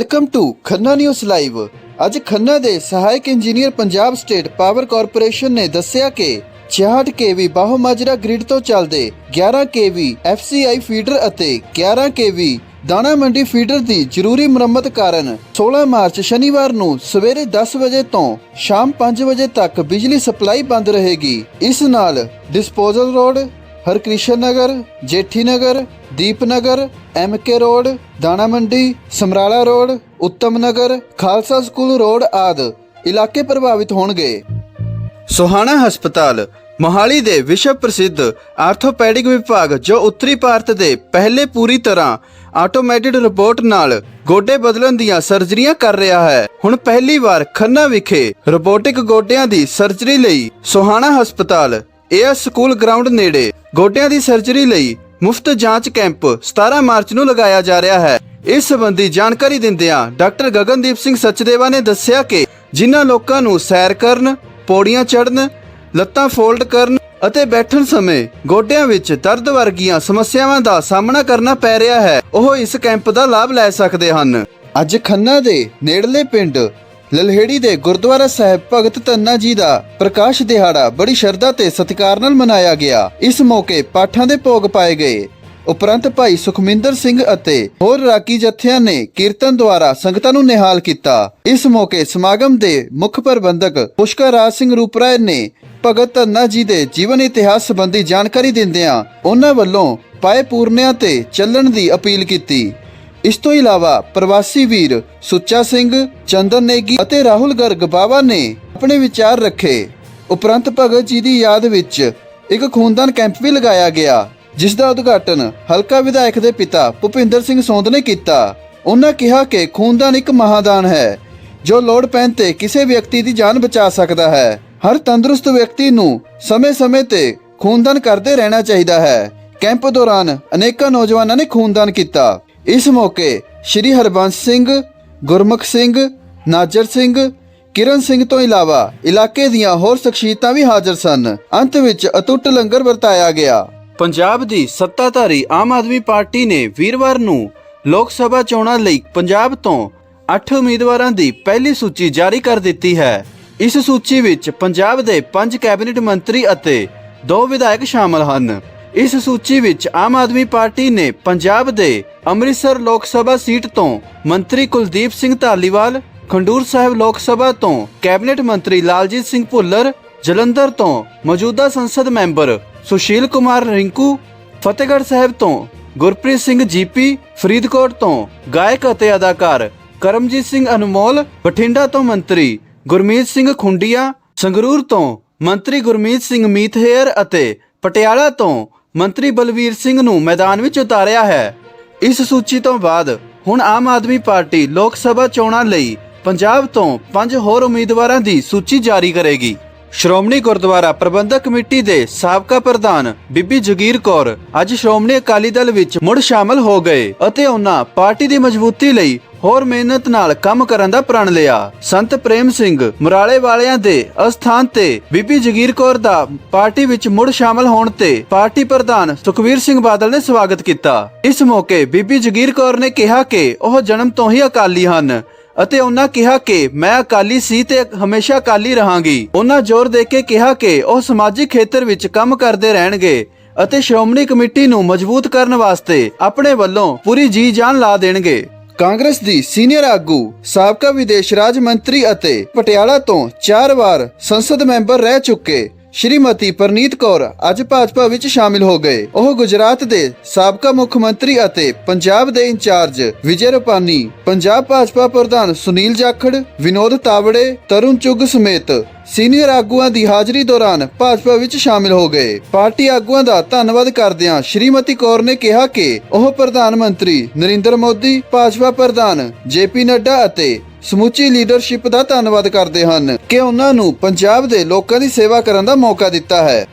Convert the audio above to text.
Welcome to Khanna news live ਅੱਜ ਖੰਨਾ ਦੇ ਸਹਾਇਕ engineer Punjab state power corporation ਨੇ ਦੱਸਿਆ ਕਿ 66 ਕੇਵੀ ਬਾਹੋ ਗ੍ਰਿਡ ਤੋਂ ਚੱਲਦੇ 11 ਕੇਵੀ ਐਫਸੀਆਈ ਫੀਡਰ ਅਤੇ 11 ਕੇਵੀ ਦਾਣਾ ਮੰਡੀ ਫੀਡਰ ਦੀ ਜ਼ਰੂਰੀ ਮੁਰੰਮਤ ਕਾਰਨ 16 ਮਾਰਚ ਸ਼ਨੀਵਾਰ ਨੂੰ ਸਵੇਰੇ 10 ਵਜੇ ਤੋਂ ਸ਼ਾਮ 5 ਵਜੇ ਤੱਕ ਬਿਜਲੀ ਸਪਲਾਈ ਬੰਦ ਰਹੇਗੀ। ਇਸ ਨਾਲ disposal road Harkrishan Nagar Jethi Nagar Deepnagar MK road, Dana Mandi, Samrala road ਉੱਤਮ ਨਗਰ ਖਾਲਸਾ ਸਕੂਲ ਰੋਡ ਆਦ ਇਲਾਕੇ ਪ੍ਰਭਾਵਿਤ ਹੋਣਗੇ। ਸੋਹਾਣਾ ਹਸਪਤਾਲ, ਮੋਹਾਲੀ ਦੇ ਵਿਸ਼ਵ ਪ੍ਰਸਿੱਧ ਆਰਥੋਪੈਡਿਕ ਵਿਭਾਗ ਜੋ ਉੱਤਰੀ ਭਾਰਤ ਦੇ ਪਹਿਲੇ ਪੂਰੀ ਤਰ੍ਹਾਂ ਆਟੋਮੈਟਿਡ ਰੋਬੋਟ ਨਾਲ ਗੋਡੇ ਬਦਲਣ ਦੀਆਂ ਸਰਜਰੀਆਂ ਕਰ ਰਿਹਾ ਹੈ। ਹੁਣ ਪਹਿਲੀ ਵਾਰ ਖੰਨਾ ਵਿਖੇ ਰੋਬੋਟਿਕ ਗੋਡਿਆਂ ਦੀ ਸਰਜਰੀ ਲਈ ਸੋਹਾਣਾ ਹਸਪਤਾਲ ਏਐਸ ਸਕੂਲ ਗਰਾਊਂਡ ਨੇੜੇ ਗੋਡਿਆਂ ਦੀ ਸਰਜਰੀ ਲਈ ਮੁਫਤ ਜਾਂਚ ਕੈਂਪ 17 ਮਾਰਚ ਨੂੰ ਲਗਾਇਆ ਜਾ ਰਿਹਾ ਹੈ। ਇਸ ਸੰਬੰਧੀ ਜਾਣਕਾਰੀ ਦਿੰਦਿਆਂ ਡਾਕਟਰ ਗਗਨਦੀਪ ਸਿੰਘ ਸਚਦੇਵਾ ਨੇ ਦੱਸਿਆ ਕਿ ਜਿਨ੍ਹਾਂ ਲੋਕਾਂ ਨੂੰ ਸੈਰ ਕਰਨ, ਪੌੜੀਆਂ ਚੜ੍ਹਨ, ਲੱਤਾਂ ਫੋਲਡ ਕਰਨ ਅਤੇ ਬੈਠਣ ਸਮੇਂ ਗੋਡਿਆਂ ਵਿੱਚ ਦਰਦ ਵਰਗੀਆਂ ਸਮੱਸਿਆਵਾਂ ਦਾ ਸਾਹਮਣਾ ਕਰਨਾ ਪੈ ਰਿਹਾ ਹੈ, ਉਹ ਇਸ ਕੈਂਪ ਦਾ ਲਾਭ ਲੈ ਸਕਦੇ ਹਨ। ਅੱਜ ਖੰਨਾ ਦੇ ਨੇੜਲੇ ਪਿੰਡ ਲਲਹੇੜੀ ਦੇ ਗੁਰਦੁਆਰਾ ਸਾਹਿਬ ਭਗਤ ਧੰਨਾ ਜੀ ਦਾ ਪ੍ਰਕਾਸ਼ ਦਿਹਾੜਾ ਬੜੀ ਸ਼ਰਧਾ ਤੇ ਸਤਿਕਾਰ ਨਾਲ ਮਨਾਇਆ ਗਿਆ। ਇਸ ਮੌਕੇ ਪਾਠਾਂ ਦੇ ਭੋਗ ਪਾਏ ਗਏ। ਉਪਰੰਤ ਭਾਈ ਸੁਖਮਿੰਦਰ ਸਿੰਘ ਅਤੇ ਹੋਰ ਰਾਗੀ ਜਥਿਆਂ ਨੇ ਕੀਰਤਨ ਦੁਆਰਾ ਸੰਗਤਾਂ ਨੂੰ ਨਿਹਾਲ ਕੀਤਾ। ਇਸ ਮੌਕੇ ਸਮਾਗਮ ਦੇ ਮੁੱਖ ਪ੍ਰਬੰਧਕ ਪੁਸ਼ਕਰ ਰਾਜ ਸਿੰਘ ਰੂਪਰਾਏ ਨੇ ਭਗਤ ਧੰਨਾ ਜੀ ਦੇ ਜੀਵਨ ਇਤਿਹਾਸ ਸੰਬੰਧੀ ਜਾਣਕਾਰੀ ਦਿੰਦਿਆਂ ਉਹਨਾਂ ਵੱਲੋਂ ਪਾਏ ਪੂਰਨਿਆਂ ਤੇ ਚੱਲਣ ਦੀ ਅਪੀਲ ਕੀਤੀ। ਇਸ ਤੋਂ ਇਲਾਵਾ ਪ੍ਰਵਾਸੀ ਵੀਰ ਸੁੱਚਾ ਸਿੰਘ, ਚੰਦਨ ਨੇਗੀ ਅਤੇ ਰਾਹੁਲ ਗਰਗ ਬਾਵਾ ਨੇ ਆਪਣੇ ਵਿਚਾਰ ਰੱਖੇ। ਉਪਰੰਤ ਭਗਤ ਜੀ ਦੀ ਯਾਦ ਵਿੱਚ ਇੱਕ ਖੂਨਦਾਨ ਕੈਂਪ ਵੀ ਲਗਾਇਆ ਗਿਆ, ਜਿਸ ਦਾ ਉਦਘਾਟਨ ਹਲਕਾ ਵਿਧਾਇਕ ਦੇ ਪਿਤਾ ਭੁਪਿੰਦਰ ਸਿੰਘ ਸੌਂਦ ਨੇ ਕੀਤਾ। ਉਹਨਾਂ ਕਿਹਾ ਕਿ ਖੂਨਦਾਨ ਇੱਕ ਮਹਾਦਾਨ ਹੈ, ਜੋ ਲੋੜ ਪੈਣ ਤੇ ਕਿਸੇ ਵਿਅਕਤੀ ਦੀ ਜਾਨ ਬਚਾ ਸਕਦਾ ਹੈ। ਹਰ ਤੰਦਰੁਸਤ ਵਿਅਕਤੀ ਨੂੰ ਸਮੇਂ-ਸਮੇਂ ਤੇ ਖੂਨਦਾਨ ਕਰਦੇ ਰਹਿਣਾ ਚਾਹੀਦਾ ਹੈ। ਕੈਂਪ ਦੌਰਾਨ ਅਨੇਕਾਂ ਨੌਜਵਾਨਾਂ ਨੇ ਖੂਨਦਾਨ ਕੀਤਾ। ਇਸ ਮੌਕੇ ਸ਼੍ਰੀ ਹਰਬੰਸ ਸਿੰਘ, ਗੁਰਮੁਖ ਸਿੰਘ, ਨਾਜਰ ਸਿੰਘ, ਕਿਰਨ ਸਿੰਘ ਤੋਂ ਇਲਾਵਾ ਇਲਾਕੇ ਦੀਆਂ ਹੋਰ ਸ਼ਖਸੀਅਤਾਂ ਵੀ ਹਾਜ਼ਰ ਸਨ। ਅੰਤ ਵਿੱਚ ਅਟੁੱਟ ਲੰਗਰ ਵਰਤਾਇਆ ਗਿਆ। ਪੰਜਾਬ ਦੀ ਸੱਤਾਧਾਰੀ ਆਮ ਆਦਮੀ ਪਾਰਟੀ ਨੇ ਵੀਰਵਾਰ ਨੂੰ ਲੋਕ ਸਭਾ ਚੋਣਾਂ ਲਈ ਪੰਜਾਬ ਤੋਂ 8 ਉਮੀਦਵਾਰਾਂ ਦੀ ਪਹਿਲੀ ਸੂਚੀ ਜਾਰੀ ਕਰ ਦਿੱਤੀ ਹੈ। ਇਸ ਸੂਚੀ ਵਿੱਚ ਪੰਜਾਬ ਦੇ 5 ਕੈਬਨਿਟ ਮੰਤਰੀ ਅਤੇ 2 ਵਿਧਾਇਕ ਸ਼ਾਮਲ ਹਨ। ਇਸ ਸੂਚੀ ਵਿੱਚ ਆਮ ਆਦਮੀ ਪਾਰਟੀ ਨੇ ਪੰਜਾਬ ਦੇ ਅੰਮ੍ਰਿਤਸਰ ਲੋਕ ਸਭਾ ਸੀਟ ਤੋਂ ਮੰਤਰੀ ਕੁਲਦੀਪ ਸਿੰਘ ਧਾਲੀਵਾਲ, ਖੰਡੂਰ ਸਾਹਿਬ ਲੋਕ ਸਭਾ ਤੋਂ ਕੈਬਨਿਟ ਮੰਤਰੀ ਲਾਲਜੀਤ ਸਿੰਘ ਭੁੱਲਰ, ਜਲੰਧਰ ਤੋਂ ਮੌਜੂਦਾ ਸੰਸਦ ਮੈਂਬਰ ਸੁਸ਼ੀਲ ਕੁਮਾਰ ਰਿੰਕੂ, ਫਤਿਹਗੜ੍ਹ ਸਾਹਿਬ ਤੋਂ ਗੁਰਪ੍ਰੀਤ ਸਿੰਘ ਜੀਪੀ, ਫਰੀਦਕੋਟ ਤੋਂ ਗਾਇਕ ਅਤੇ ਅਦਾਕਾਰ ਕਰਮਜੀਤ ਸਿੰਘ ਅਨਮੋਲ, ਬਠਿੰਡਾ ਤੋਂ ਮੰਤਰੀ ਗੁਰਮੀਤ ਸਿੰਘ ਖੁੰਡੀਆਂ, ਸੰਗਰੂਰ ਤੋਂ ਮੰਤਰੀ ਗੁਰਮੀਤ ਸਿੰਘ ਮੀਤਹੇਰ ਅਤੇ ਪਟਿਆਲਾ ਤੋਂ ਮੰਤਰੀ ਬਲਵੀਰ ਸਿੰਘ ਨੂੰ ਮੈਦਾਨ ਵਿੱਚ ਉਤਾਰਿਆ ਹੈ। ਇਸ ਸੂਚੀ ਤੋਂ ਬਾਅਦ ਹੁਣ ਆਮ ਆਦਮੀ ਪਾਰਟੀ ਲੋਕ ਸਭਾ ਚੋਣਾਂ ਲਈ ਪੰਜਾਬ ਤੋਂ ਪੰਜ ਹੋਰ ਉਮੀਦਵਾਰਾਂ ਦੀ ਸੂਚੀ ਜਾਰੀ ਕਰੇਗੀ। ਸ਼੍ਰੋਮਣੀ ਗੁਰਦੁਆਰਾ ਪ੍ਰਬੰਧਕ ਕਮੇਟੀ ਦੇ ਸਾਬਕਾ ਪ੍ਰਧਾਨ ਬੀਬੀ ਜਗੀਰ ਕੌਰ ਅੱਜ ਸ਼੍ਰੋਮਣੀ ਅਕਾਲੀ ਦਲ ਵਿੱਚ ਮੁੜ ਸ਼ਾਮਲ ਹੋ ਗਏ ਅਤੇ ਉਹਨਾਂ ਪਾਰਟੀ ਦੀ ਮਜ਼ਬੂਤੀ ਲਈ ਹੋਰ ਮਿਹਨਤ ਨਾਲ ਕੰਮ ਕਰਨ ਦਾ ਪ੍ਰਣ ਲਿਆ। ਸੰਤ ਪ੍ਰੇਮ ਸਿੰਘ ਮੁਰਾਲੇ ਵਾਲਿਆਂ ਦੇ ਅਸਥਾਨ ਤੇ ਬੀਬੀ ਜਗੀਰ ਕੌਰ ਦਾ ਪਾਰਟੀ ਵਿੱਚ ਮੁੜ ਸ਼ਾਮਲ ਹੋਣ ਤੇ ਪਾਰਟੀ ਪ੍ਰਧਾਨ ਸੁਖਵੀਰ ਸਿੰਘ ਬਾਦਲ ਨੇ ਸਵਾਗਤ ਕੀਤਾ। ਇਸ ਮੌਕੇ ਬੀਬੀ ਜਗੀਰ ਕੌਰ ਨੇ ਕਿਹਾ ਕਿ ਉਹ ਜਨਮ ਤੋਂ ਹੀ ਅਕਾਲੀ ਹਨ। ਅਤੇ ਉਹਨਾਂ ਕਿਹਾ ਕਿ, ਮੈਂ ਅਕਾਲੀ ਸੀ ਤੇ ਹਮੇਸ਼ਾ ਅਕਾਲੀ ਰਹਾਂਗੀ। ਉਹਨਾਂ ਜ਼ੋਰ ਦੇ ਕੇ ਕਿਹਾ ਕਿ, ਉਹ ਸਮਾਜਿਕ ਖੇਤਰ ਵਿੱਚ ਕੰਮ ਕਰਦੇ ਰਹਿਣਗੇ ਅਤੇ ਸ਼੍ਰੋਮਣੀ ਕਮੇਟੀ ਨੂੰ ਮਜ਼ਬੂਤ ਕਰਨ ਵਾਸਤੇ ਆਪਣੇ ਵੱਲੋਂ ਪੂਰੀ ਜੀ ਜਾਨ ਲਾ ਦੇਣਗੇ। ਕਾਂਗਰਸ ਦੀ ਸੀਨੀਅਰ ਆਗੂ, ਸਾਬਕਾ ਵਿਦੇਸ਼ ਰਾਜ ਮੰਤਰੀ ਅਤੇ ਪਟਿਆਲਾ ਤੋਂ ਚਾਰ ਵਾਰ ਸੰਸਦ ਮੈਂਬਰ ਰਹਿ ਚੁੱਕੇ ਸ਼੍ਰੀਮਤੀ ਪਰਨੀਤ ਕੌਰ ਅੱਜ ਭਾਜਪਾ ਵਿੱਚ ਸ਼ਾਮਿਲ ਹੋ ਗਏ। ਉਹ ਗੁਜਰਾਤ ਦੇ ਸਾਬਕਾ ਮੁੱਖ ਮੰਤਰੀ ਅਤੇ ਪੰਜਾਬ ਦੇ ਇੰਚਾਰਜ ਵਿਜੇ ਰੂਪਾਨੀ, ਪੰਜਾਬ ਭਾਜਪਾ ਪ੍ਰਧਾਨ ਸੁਨੀਲ ਜਾਖੜ, ਵਿਨੋਦ ਤਾਵੜੇ, ਤਰੁਣ ਚੁੱਗ ਸਮੇਤ ਸੀਨੀਅਰ ਆਗੂਆਂ ਦੀ ਹਾਜ਼ਰੀ ਦੌਰਾਨ ਭਾਜਪਾ ਵਿੱਚ ਸ਼ਾਮਿਲ ਹੋ ਗਏ। ਪਾਰਟੀ ਆਗੂਆਂ ਦਾ ਧੰਨਵਾਦ ਕਰਦਿਆਂ ਸ਼੍ਰੀਮਤੀ ਕੌਰ ਨੇ ਕਿਹਾ ਕਿ ਉਹ ਪ੍ਰਧਾਨ ਮੰਤਰੀ ਨਰਿੰਦਰ ਮੋਦੀ, ਭਾਜਪਾ ਪ੍ਰਧਾਨ ਜੇਪੀ ਨੱਡਾ ਅਤੇ ਸਮੁੱਚੀ ਲੀਡਰਸ਼ਿਪ ਦਾ ਧੰਨਵਾਦ ਕਰਦੇ ਹਨ ਕਿ ਉਹਨਾਂ ਨੂੰ ਪੰਜਾਬ ਦੇ ਲੋਕਾਂ ਦੀ ਸੇਵਾ ਕਰਨ ਦਾ ਮੌਕਾ ਦਿੱਤਾ ਹੈ।